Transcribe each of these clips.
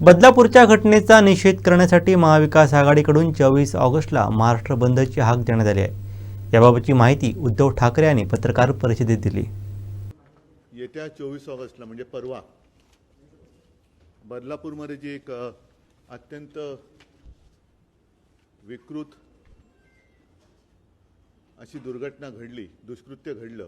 बदलापूरच्या घटनेचा निषेध करण्यासाठी महाविकास आघाडीकडून चोवीस ऑगस्टला महाराष्ट्र बंदची हाक देण्यात आली आहे. याबाबतची माहिती उद्धव ठाकरे यांनी पत्रकार परिषदेत दिली. येत्या चोवीस ऑगस्टला म्हणजे परवा बदलापूरमध्ये जी एक अत्यंत विकृत अशी दुर्घटना घडली दुष्कृत्य घडलं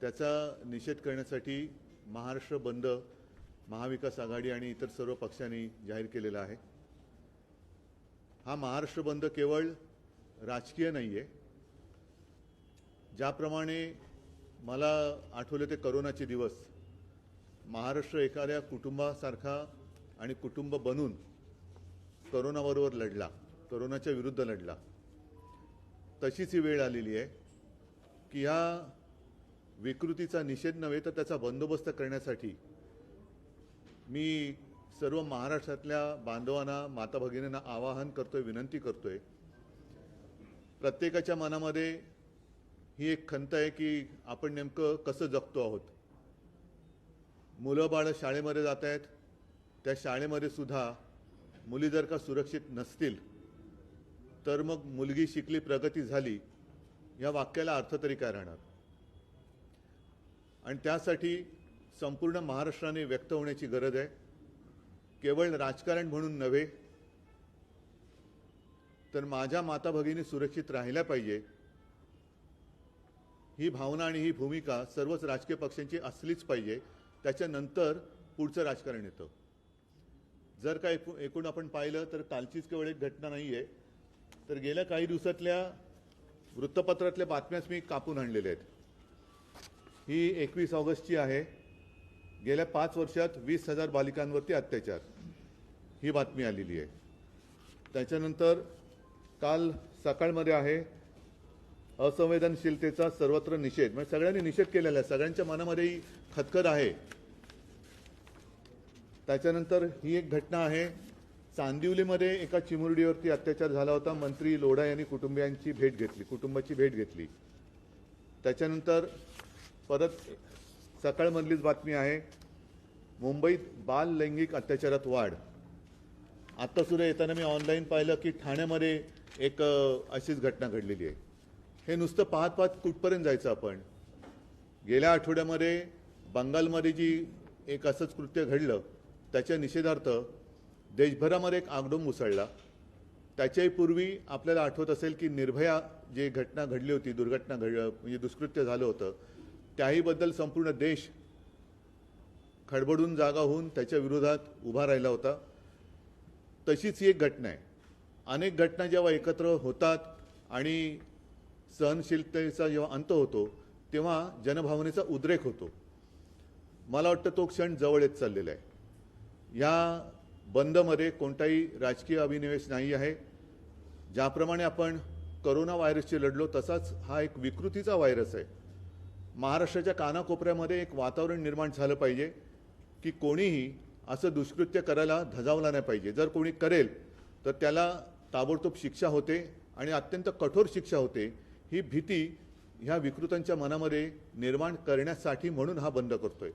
त्याचा निषेध करण्यासाठी महाराष्ट्र बंद महाविकास आघाडी आणि इतर सर्व पक्षांनी जाहीर केलेला आहे. हा महाराष्ट्र बंद केवळ राजकीय नाही आहे ज्याप्रमाणे मला आठवले ते करोनाचे दिवस महाराष्ट्र एखाद्या कुटुंबासारखा आणि कुटुंब बनून करोनाबरोबर लढला करोनाच्या विरुद्ध लढला तशीच ही वेळ आलेली आहे की ह्या विकृतीचा निषेध नव्हे तर त्याचा बंदोबस्त करण्यासाठी मी सर्व महाराष्ट्रातल्या बांधवांना माता भगिनींना आवाहन करतोय विनंती करतोय. प्रत्येकाच्या मनामध्ये ही एक खंत आहे की आपण नेमकं कसं जगतो आहोत. मुलं बाळं शाळेमध्ये जात आहेत. त्या शाळेमध्ये सुद्धा मुली जर का सुरक्षित नसतील तर मग मुलगी शिकली प्रगती झाली या वाक्याला अर्थ तरी काय राहणार? आणि त्यासाठी संपूर्ण महाराष्ट्राने व्यक्त होण्याची गरज आहे. केवळ राजकारण म्हणून नव्हे तर माझ्या माता भगिनी सुरक्षित राहिल्या पाहिजे. ही भावना आणि ही भूमिका सर्वच राजकीय पक्षांची असलीच पाहिजे. त्याच्यानंतर पुढचं राजकारण येतं. जर काय एकूण आपण पाहिलं तर कालचीच केवळ एक घटना नाही आहे तर गेल्या काही दिवसातल्या वृत्तपत्रातल्या बातम्याच मी कापून आणलेल्या आहेत. ही एकवीस ऑगस्टची आहे. गेल्या पाच वर्षात वीस हजार बालिकांवरती अत्याचार. ही बातमी आलेली आहे. त्याच्यानंतर काल सकाळमध्ये आहे असंवेदनशीलतेचा सर्वत्र निषेध. म्हणजे सगळ्यांनी निषेध केलेला आहे. सगळ्यांच्या मनामध्येही खतखत आहे. त्याच्यानंतर ही एक घटना आहे. चांदिवलीमध्ये एका चिमुरडीवरती अत्याचार झाला होता. मंत्री लोढा यांनी कुटुंबियांची भेट घेतली. कुटुंबाची भेट घेतली. त्याच्यानंतर परत सकाळमधलीच बातमी आहे. मुंबईत बाल लैंगिक अत्याचारात वाढ. आता सुद्धा येताना मी ऑनलाईन पाहिलं की ठाण्यामध्ये एक अशीच घटना घडलेली आहे. हे नुसतं पाहत पाहत कुठपर्यंत जायचं आपण? गेल्या आठवड्यामध्ये बंगालमध्ये जी एक असंच कृत्य घडलं त्याच्या निषेधार्थ देशभरामध्ये एक आगडोंब उसळला. त्याच्याही पूर्वी आपल्याला आठवत असेल की निर्भया जी घटना घडली होती दुर्घटना घड म्हणजे दुष्कृत्य झालं होतं त्याहीबद्दल संपूर्ण देश खडबडून जागा होऊन त्याच्या विरोधात उभा राहिला होता. तशीच ही एक घटना आहे. अनेक घटना जेव्हा एकत्र होतात आणि सहनशीलतेचा जेव्हा अंत होतो तेव्हा जनभावनेचा उद्रेक होतो. मला वाटतं तो क्षण जवळ येत चाललेला आहे. या बंदमध्ये कोणताही राजकीय अभिनिवेश नाही आहे. ज्याप्रमाणे आपण करोना व्हायरसशी लढलो तसाच हा एक विकृतीचा व्हायरस आहे. महाराष्ट्राच्या कानाकोपऱ्यामध्ये एक वातावरण निर्माण झालं पाहिजे की कोणीही असं दुष्कृत्य करायला धजावला नाही पाहिजे. जर कोणी करेल तर त्याला ताबडतोब शिक्षा होते आणि अत्यंत कठोर शिक्षा होते. ही भीती ह्या विकृतांच्या मनामध्ये निर्माण करण्यासाठी म्हणून हा बंद करतोय.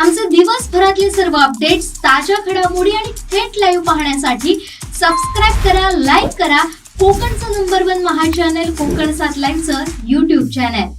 आमचे दिवसभरातले सर्व अपडेट्स ताज्या घडामोडी आणि थेट लाईव्ह पाहण्यासाठी सबस्क्राईब करा लाईक करा. कोकणचं नंबर वन महा चॅनल कोकण सात लाईव्हचं युट्यूब चॅनल